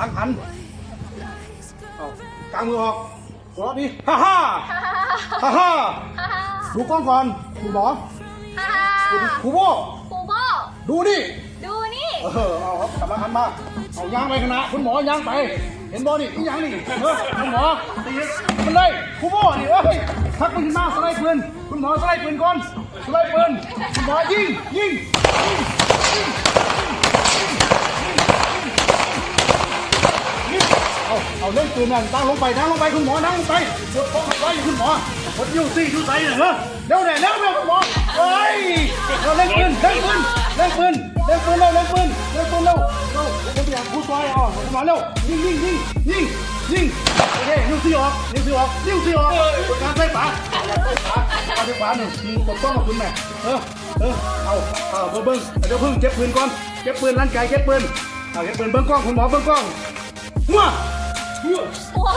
หลังหันเอากางมือออกหัวเราะดิฮ่าฮ่าฮ่าฮ่าดูกล้องก่อนคุณหมอฮ่าดูดิครูโบครูพ่อดูนี่ดูนี่เออเอาครับกลับมาหันมาเอายางไปขนาดคุณหมอยางไป เห็นบอนี่อีหยังนี่เออคุณหมอตีมันเลยครูโบนี่เอ้ยพักมันขึ้นมาสไลด์ปืนคุณหมอสไลด์ปืนก่อนสไลด์ปืนคุณหมอยิงยิงยิงยิงยิง เอาเอาเล่นปืนนั่นตั้งลงไปนั่งลงไปคุณหมอนั่งลงไปกดคองไว้คุณหมอกดยูซี่ยูไซเลยเหรอเร็วหน่อยเร็วเร็วคุณหมอเฮ้ยเอาเล่นปืนเล่นปืนเล่นปืนเล่นปืนเร็วเล่นปืนเล่นปืนเร็วเร็วผมพยายามพูดไว้อ๋อคุณหมอเร็วยิงยิงยิงยิงยิงโอเคนิ้วซี่ออกนิ้วซี่ออกนิ้วซี่ออกการใส่ฝาใส่ฝาเอาใส่ฝาหนึ่งยิงกดกล้องกับคุณแม่เออเออเอาเอาเบิ้งเดี๋ยวเพิ่งเก็บปืนก่อนเก็บปืนลั่นไกเก็บปืนเอาเก็บปืนเบิ้งกล้องคุณหมอเบิ้งกล้องมั่ว 우와.